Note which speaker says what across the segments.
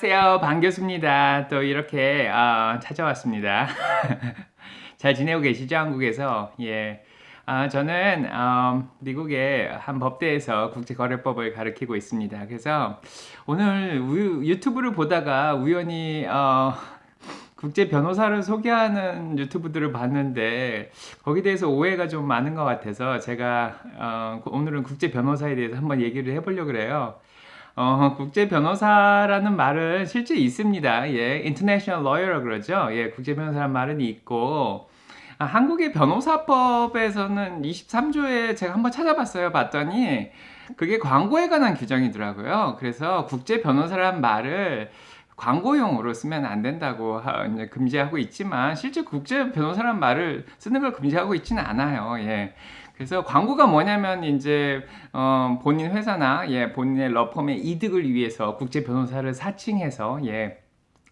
Speaker 1: 안녕하세요. 반갑습니다. 또 이렇게 어, 찾아왔습니다. 잘 지내고 계시죠? 한국에서? 예. 아, 저는 어, 미국의 한 법대에서 국제거래법을 가르치고 있습니다. 그래서 오늘 우- 유튜브를 보다가 우연히 어, 국제 변호사를 소개하는 유튜브들을 봤는데 거기에 대해서 오해가 좀 많은 것 같아서 제가 어, 오늘은 국제 변호사에 대해서 한번 얘기를 해보려고 그래요. 어, 국제 변호사라는 말은 실제 있습니다. 예, international lawyer라고 그러죠. 예, 국제 변호사라는 말은 있고, 아, 한국의 변호사법에서는 23조에 제가 한번 찾아봤어요. 봤더니, 그게 광고에 관한 규정이더라고요. 그래서 국제 변호사라는 말을 광고용으로 쓰면 안 된다고 금지하고 있지만, 실제 국제 변호사라는 말을 쓰는 걸 금지하고 있지는 않아요. 예. 그래서 광고가 뭐냐면 이제 어, 본인 회사나 예, 본인의 러펌의 이득을 위해서 국제 변호사를 사칭해서 예,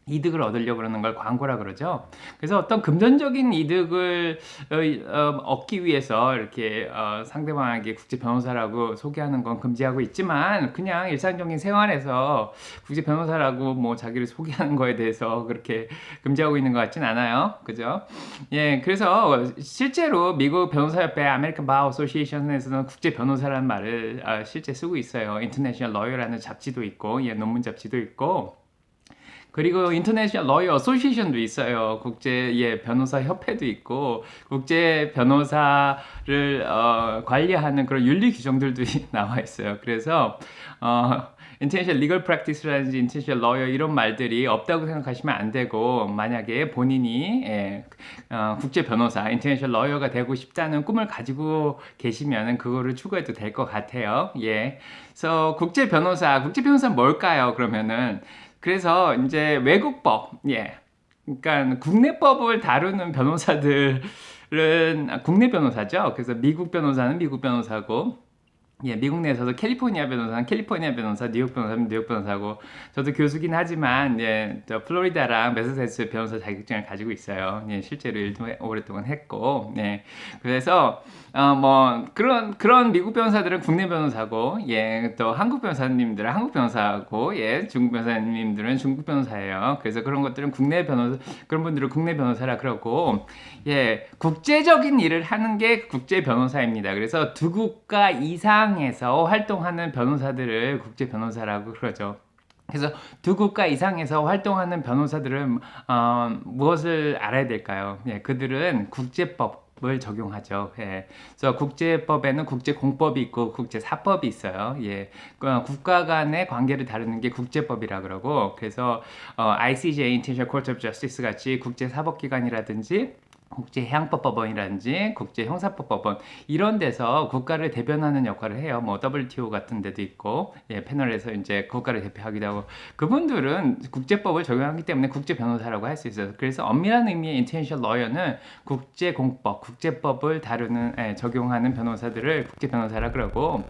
Speaker 1: 이득을 얻으려고 그러는 걸 광고라 그러죠. 그래서 어떤 금전적인 이득을 어, 어, 얻기 위해서 이렇게 어, 상대방에게 국제 변호사라고 소개하는 건 금지하고 있지만 그냥 일상적인 생활에서 국제 변호사라고 뭐 자기를 소개하는 거에 대해서 그렇게 금지하고 있는 것 같진 않아요. 그죠? 예, 그래서 실제로 미국 변호사협회 아메리칸 바우 어소시에이션에서는 국제 변호사라는 말을 아, 실제 쓰고 있어요. 인터내셔널 러이어라는 잡지도 있고, 예, 논문 잡지도 있고. 그리고 인터내셔널 러이어 어소시에이션도 있어요. 국제 예 변호사 협회도 있고 국제 변호사를 어, 관리하는 그런 윤리 규정들도 나와 있어요. 그래서 어 인터내셔널 리걸 프랙티스라든지 인터내셔널 러이어 이런 말들이 없다고 생각하시면 안 되고 만약에 본인이 예, 어, 국제 변호사 인터내셔널 러이어가 되고 싶다는 꿈을 가지고 계시면은 그거를 추구해도 될 것 같아요. 예. 그래서 국제 변호사, 국제 변호사 뭘까요? 그러면은 그래서 이제 외국법, 예. 그러니까 국내법을 다루는 변호사들은 아, 국내 변호사죠. 그래서 미국 변호사는 미국 변호사고, 예, 미국 내에서도 캘리포니아 변호사는 캘리포니아 변호사, 뉴욕 변호사는 뉴욕 변호사고, 저도 교수긴 하지만, 예, 저 플로리다랑 매사추세츠 변호사 자격증을 가지고 있어요. 예, 실제로 일도 해- 오랫동안 했고, 예. 그래서, 어, 뭐, 그런, 그런 미국 변호사들은 국내 변호사고, 예, 또 한국 변호사님들은 한국 변호사고, 예, 중국 변호사님들은 중국 변호사예요. 그래서 그런 것들은 국내 변호사, 그런 분들은 국내 변호사라 그러고, 예, 국제적인 일을 하는 게 국제 변호사입니다. 그래서 두 국가 이상 에서 활동하는 변호사들을 국제 변호사라고 그러죠. 그래서 두 국가 이상에서 활동하는 변호사들은 어, 무엇을 알아야 될까요? 예, 그들은 국제법 을 적용하죠. 예. 그래서 국제법에는 국제공법이 있고 국제사법이 있어요. 예. 그 국가 간의 관계를 다루는 게 국제법이라 그러고 그래서 어, ICJ (International Court of Justice) 같이 국제사법기관이라든지 국제해양법법원이라든지 국제형사법법원 이런 데서 국가를 대변하는 역할을 해요. 뭐 WTO 같은 데도 있고 예, 패널에서 이제 국가를 대표하기도 하고 그분들은 국제법을 적용하기 때문에 국제 변호사라고 할 수 있어요. 그래서 엄밀한 의미의 인텐션 러이어는 국제 공법, 국제법을 다루는 예, 적용하는 변호사들을 국제 변호사라 그러고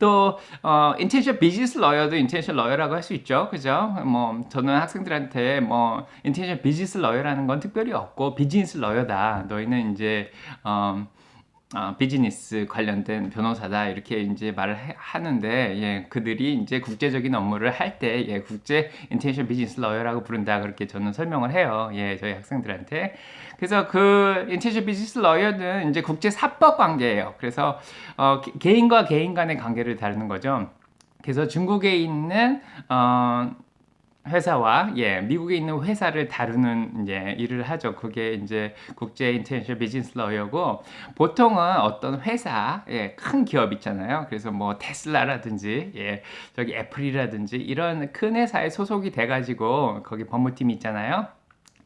Speaker 1: 또 어, 인텐션 비즈니스 러이어도 인텐션 러이어라고 할 수 있죠. 그죠? 뭐 저는 학생들한테 뭐 인텐션 비즈니스 러이어라는 건 특별히 없고 비즈니스 러이어다. 너희는 이제 어, 어, 비즈니스 관련된 변호사다 이렇게 이제 말을 해- 하는데 예, 그들이 이제 국제적인 업무를 할 때 예, 국제 인텐션 비즈니스 러이어라고 부른다 그렇게 저는 설명을 해요. 예, 저희 학생들한테. 그래서 그 인텐션 비즈니스 러이어는 이제 국제 사법 관계예요. 그래서 어, 개- 개인과 개인 간의 관계를 다루는 거죠. 그래서 중국에 있는 어, 회사와 예 미국에 있는 회사를 다루는 이제 일을 하죠. 그게 이제 국제 인터내셔널 비즈니스 러이어고 보통은 어떤 회사 예, 큰 기업 있잖아요. 그래서 뭐 테슬라라든지 예 저기 애플이라든지 이런 큰 회사에 소속이 돼가지고 거기 법무팀이 있잖아요.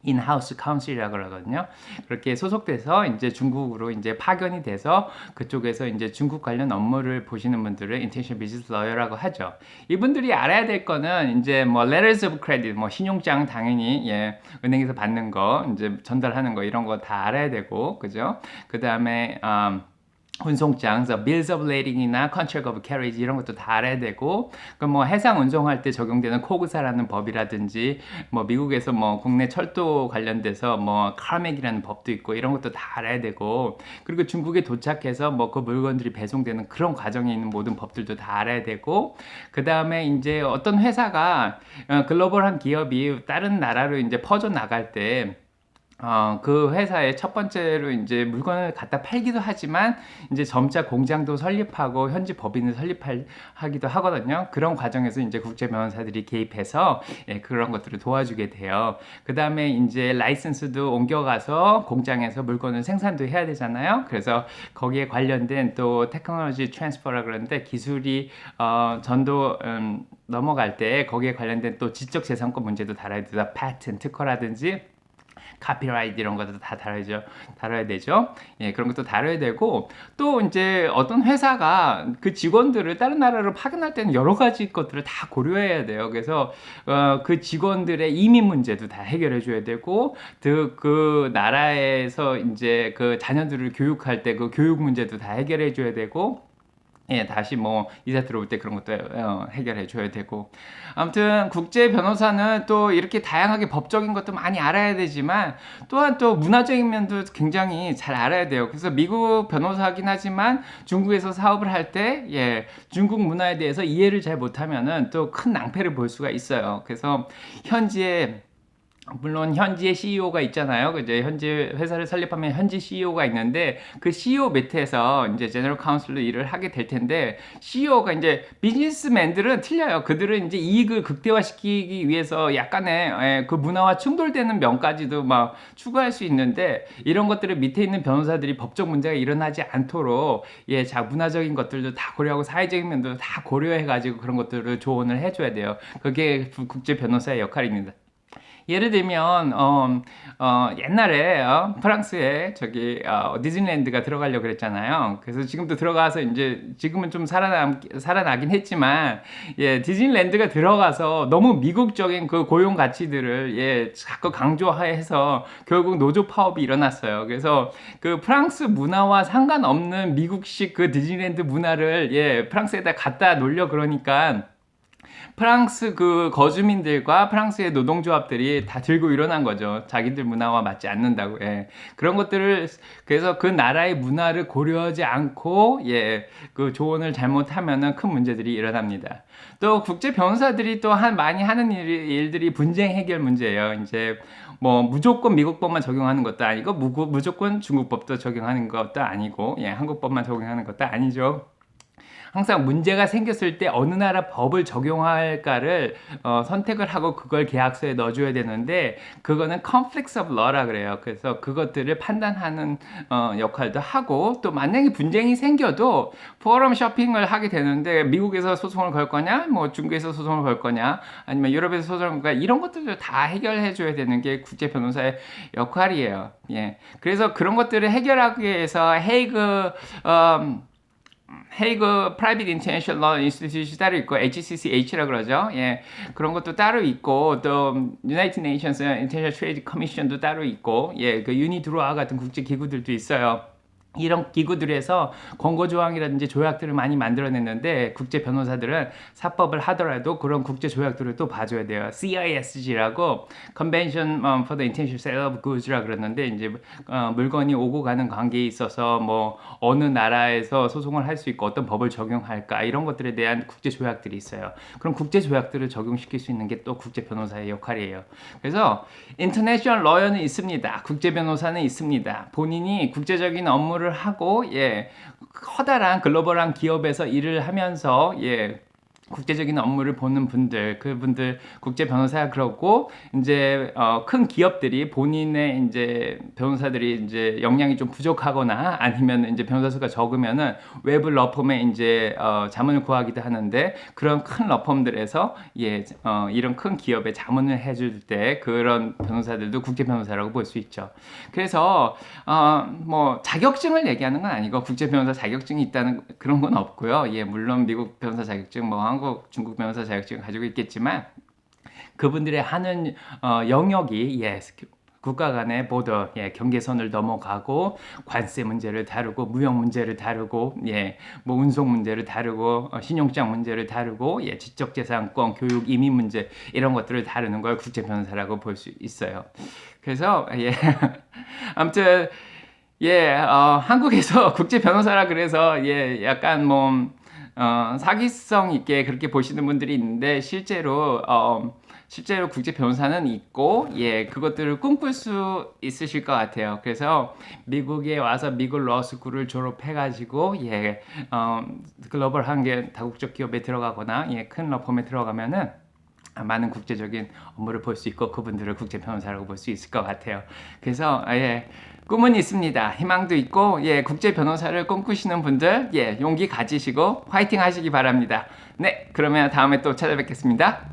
Speaker 1: 인하우스 카운슬이라고 그러거든요. 그렇게 소속돼서 이제 중국으로 이제 파견이 돼서 그쪽에서 이제 중국 관련 업무를 보시는 분들을 인텐션 비즈니스 러이어라고 하죠. 이분들이 알아야 될 거는 이제 뭐 letters of credit, 뭐 신용장 당연히 예, 은행에서 받는 거 이제 전달하는 거 이런 거 다 알아야 되고 그죠? 그 다음에 음, 운송장, 그래서 bills of lading이나 contract of carriage 이런 것도 다 알아야 되고, 그뭐 해상 운송할 때 적용되는 코그사라는 법이라든지, 뭐 미국에서 뭐 국내 철도 관련돼서 뭐 카맥이라는 법도 있고 이런 것도 다 알아야 되고, 그리고 중국에 도착해서 뭐 그 물건들이 배송되는 그런 과정에 있는 모든 법들도 다 알아야 되고, 그 다음에 이제 어떤 회사가 어, 글로벌한 기업이 다른 나라로 이제 퍼져 나갈 때 어, 그 회사의 첫 번째로 이제 물건을 갖다 팔기도 하지만 이제 점차 공장도 설립하고 현지 법인을 설립하기도 하거든요. 그런 과정에서 이제 국제 변호사들이 개입해서 예, 그런 것들을 도와주게 돼요. 그 다음에 이제 라이센스도 옮겨가서 공장에서 물건을 생산도 해야 되잖아요. 그래서 거기에 관련된 또 테크놀로지 트랜스퍼라 그러는데 기술이 어, 전도 음, 넘어갈 때 거기에 관련된 또 지적 재산권 문제도 다뤄야 되다. 패턴 특허라든지 카피라이트 이런 것도 다 다뤄야죠. 다뤄야 되죠. 예, 그런 것도 다뤄야 되고 또 이제 어떤 회사가 그 직원들을 다른 나라로 파견할 때는 여러 가지 것들을 다 고려해야 돼요. 그래서 어, 그 직원들의 이민 문제도 다 해결해 줘야 되고 그, 그 나라에서 이제 그 자녀들을 교육할 때 그 교육 문제도 다 해결해 줘야 되고 예, 다시 뭐 이사 들어올 때 그런 것도 어, 해결해 줘야 되고 아무튼 국제 변호사는 또 이렇게 다양하게 법적인 것도 많이 알아야 되지만 또한 또 문화적인 면도 굉장히 잘 알아야 돼요. 그래서 미국 변호사긴 하지만 중국에서 사업을 할 때 예, 중국 문화에 대해서 이해를 잘 못하면은 또 큰 낭패를 볼 수가 있어요. 그래서 현지에 물론 현지의 CEO가 있잖아요. 이제 현지 회사를 설립하면 현지 CEO가 있는데 그 CEO 밑에서 이제 제너럴 카운슬로 일을 하게 될 텐데 CEO가 이제 비즈니스맨들은 틀려요. 그들은 이제 이익을 극대화시키기 위해서 약간의 예, 그 문화와 충돌되는 면까지도 막 추구할 수 있는데 이런 것들을 밑에 있는 변호사들이 법적 문제가 일어나지 않도록 예, 자 문화적인 것들도 다 고려하고 사회적인 면도 다 고려해 가지고 그런 것들을 조언을 해 줘야 돼요. 그게 국제 변호사의 역할입니다. 예를 들면 어, 어, 옛날에 어, 프랑스에 저기 어, 디즈니랜드가 들어가려고 그랬잖아요. 그래서 지금도 들어가서 이제 지금은 좀 살아남 살아나긴 했지만 예, 디즈니랜드가 들어가서 너무 미국적인 그 고용 가치들을 예, 자꾸 강조해서 결국 노조 파업이 일어났어요. 그래서 그 프랑스 문화와 상관없는 미국식 그 디즈니랜드 문화를 예, 프랑스에다 갖다 놀려 그러니까 프랑스 그 거주민들과 프랑스의 노동조합들이 다 들고 일어난 거죠. 자기들 문화와 맞지 않는다고. 예. 그런 것들을 그래서 그 나라의 문화를 고려하지 않고 예, 그 조언을 잘못하면은 큰 문제들이 일어납니다. 또 국제 변호사들이 또 한 많이 하는 일, 일들이 분쟁 해결 문제예요. 이제 뭐 무조건 미국법만 적용하는 것도 아니고 무, 무조건 중국법도 적용하는 것도 아니고 예, 한국법만 적용하는 것도 아니죠. 항상 문제가 생겼을 때 어느 나라 법을 적용할까를 어, 선택을 하고 그걸 계약서에 넣어줘야 되는데 그거는 conflicts of law라 그래요. 그래서 그것들을 판단하는 어, 역할도 하고 또 만약에 분쟁이 생겨도 포럼 쇼핑을 하게 되는데 미국에서 소송을 걸 거냐, 뭐 중국에서 소송을 걸 거냐, 아니면 유럽에서 소송을 걸 거냐 이런 것들을 다 해결해 줘야 되는 게 국제 변호사의 역할이에요. 예. 그래서 그런 것들을 해결하기 위해서 헤이그 음, 헤이그 프라이빗 인터내셔널 러 인스티튜트 따로 있고 HCCH라 그러죠. 예. 그런 것도 따로 있고 또 유나이티드 네이션스 인터내셔널 트레이드 커미션도 따로 있고 예. 그 유니드로아 같은 국제 기구들도 있어요. 이런 기구들에서 권고 조항이라든지 조약들을 많이 만들어냈는데 국제 변호사들은 사법을 하더라도 그런 국제 조약들을 또 봐줘야 돼요. CISG라고 Convention for the Intentional Sale of Goods라 그랬는데 이제 어, 물건이 오고 가는 관계에 있어서 뭐 어느 나라에서 소송을 할 수 있고 어떤 법을 적용할까 이런 것들에 대한 국제 조약들이 있어요. 그럼 국제 조약들을 적용시킬 수 있는 게 또 국제 변호사의 역할이에요. 그래서 인터내셔널 러여는 있습니다. 국제 변호사는 있습니다. 본인이 국제적인 업무를 공부를 하고 예 커다란 글로벌한 기업에서 일을 하면서 예 국제적인 업무를 보는 분들, 그분들 국제 변호사가 그렇고 이제 어, 큰 기업들이 본인의 이제 변호사들이 이제 역량이 좀 부족하거나 아니면 이제 변호사 수가 적으면은 외부 러펌에 이제 어, 자문을 구하기도 하는데 그런 큰 러펌들에서 예 어, 이런 큰 기업에 자문을 해줄 때 그런 변호사들도 국제 변호사라고 볼 수 있죠. 그래서 어, 뭐 자격증을 얘기하는 건 아니고 국제 변호사 자격증이 있다는 그런 건 없고요. 예 물론 미국 변호사 자격증 뭐 한국, 중국 변호사 자격증을 가지고 있겠지만 그분들의 하는 어, 영역이 예, 국가 간의 보더, 예, 경계선을 넘어가고 관세 문제를 다루고 무역 문제를 다루고 예, 뭐 운송 문제를 다루고 어, 신용장 문제를 다루고 예, 지적재산권, 교육, 이민 문제 이런 것들을 다루는 걸 국제 변호사라고 볼 수 있어요. 그래서 예, 아무튼 예, 어, 한국에서 국제 변호사라 그래서 예, 약간 뭐 어, 사기성 있게 그렇게 보시는 분들이 있는데 실제로 어, 실제로 국제 변호사는 있고 예, 그것들을 꿈꿀 수 있으실 것 같아요. 그래서 미국에 와서 미국 러스쿨을 졸업해 가지고 예, 어, 글로벌 한계 다국적 기업에 들어가거나 예, 큰 러펌에 들어가면은 많은 국제적인 업무를 볼 수 있고 그분들을 국제 변호사라고 볼 수 있을 것 같아요. 그래서 예, 꿈은 있습니다. 희망도 있고 예, 국제 변호사를 꿈꾸시는 분들 예, 용기 가지시고 화이팅 하시기 바랍니다. 네, 그러면 다음에 또 찾아뵙겠습니다.